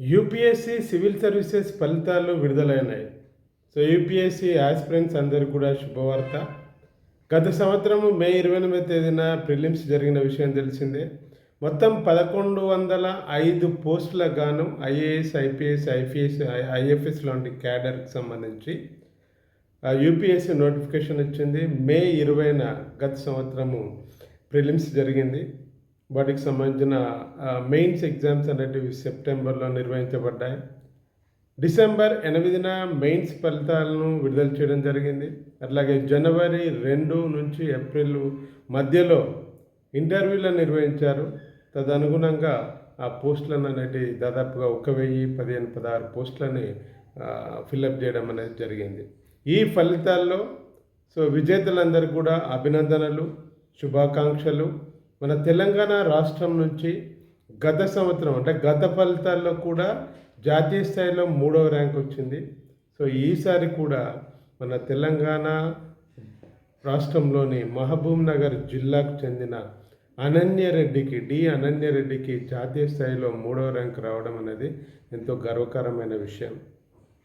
UPSC civil services ఫలితాలు విడుదలైనాయి. So UPSC aspirants అందరికీ కూడా శుభవార్త. గత సంవత్సరం మే ఇరవై ఎనిమిది తేదీన ప్రిలిమ్స్ జరిగిన విషయం తెలిసిందే. మొత్తం పదకొండు వందల ఐదు పోస్టుల గాను ఐఏఎస్ ఐపీఎస్ ఐపీఎస్ ఐఎఫ్ఎస్ లాంటి క్యాడర్కి సంబంధించి యూపీఎస్సీ నోటిఫికేషన్ వచ్చింది. మే ఇరవైన గత సంవత్సరము ప్రిలిమ్స్ జరిగింది. వాటికి సంబంధించిన మెయిన్స్ ఎగ్జామ్స్ అనేటివి సెప్టెంబర్లో నిర్వహించబడ్డాయి. డిసెంబర్ ఎనిమిదిన మెయిన్స్ ఫలితాలను విడుదల చేయడం జరిగింది. అట్లాగే జనవరి రెండు నుంచి ఏప్రిల్ మధ్యలో ఇంటర్వ్యూలను నిర్వహించారు. తదనుగుణంగా ఆ పోస్టులను అనేటి దాదాపుగా ఒక వెయ్యి పదిహేను పదహారు పోస్టులని ఫిల్అప్ చేయడం అనేది జరిగింది. ఈ ఫలితాల్లో సో విజేతలందరూ కూడా అభినందనలు శుభాకాంక్షలు. మన తెలంగాణ రాష్ట్రం నుంచి గత సంవత్సరం అంటే గత ఫలితాల్లో కూడా జాతీయ స్థాయిలో మూడవ ర్యాంక్ వచ్చింది. సో ఈసారి కూడా మన తెలంగాణ రాష్ట్రంలోని మహబూబ్ నగర్ జిల్లాకు చెందిన అనన్యరెడ్డికి డి అనన్యరెడ్డికి జాతీయ స్థాయిలో మూడవ ర్యాంక్ రావడం అనేది ఎంతో గర్వకరమైన విషయం.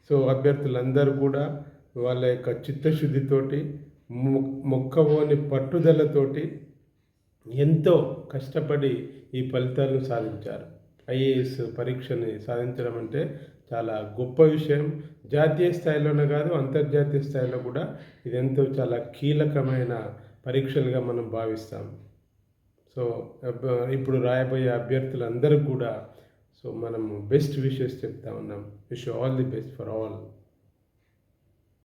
సో అభ్యర్థులందరూ కూడా వాళ్ళ యొక్క చిత్తశుద్ధితోటి మొ- మొక్కవోని పట్టుదలతోటి ఎంతో కష్టపడి ఈ ఫలితాలను సాధించారు. ఐఏఎస్ పరీక్షని సాధించడం అంటే చాలా గొప్ప విషయం. జాతీయ స్థాయిలోనే కాదు అంతర్జాతీయ స్థాయిలో కూడా ఇది ఎంతో చాలా కీలకమైన పరీక్షలుగా మనం భావిస్తాం. సో ఇప్పుడు రాయబోయే అభ్యర్థులందరికీ కూడా సో మనం బెస్ట్ విషెస్ చెప్తా ఉన్నాం. Wish all the best for all.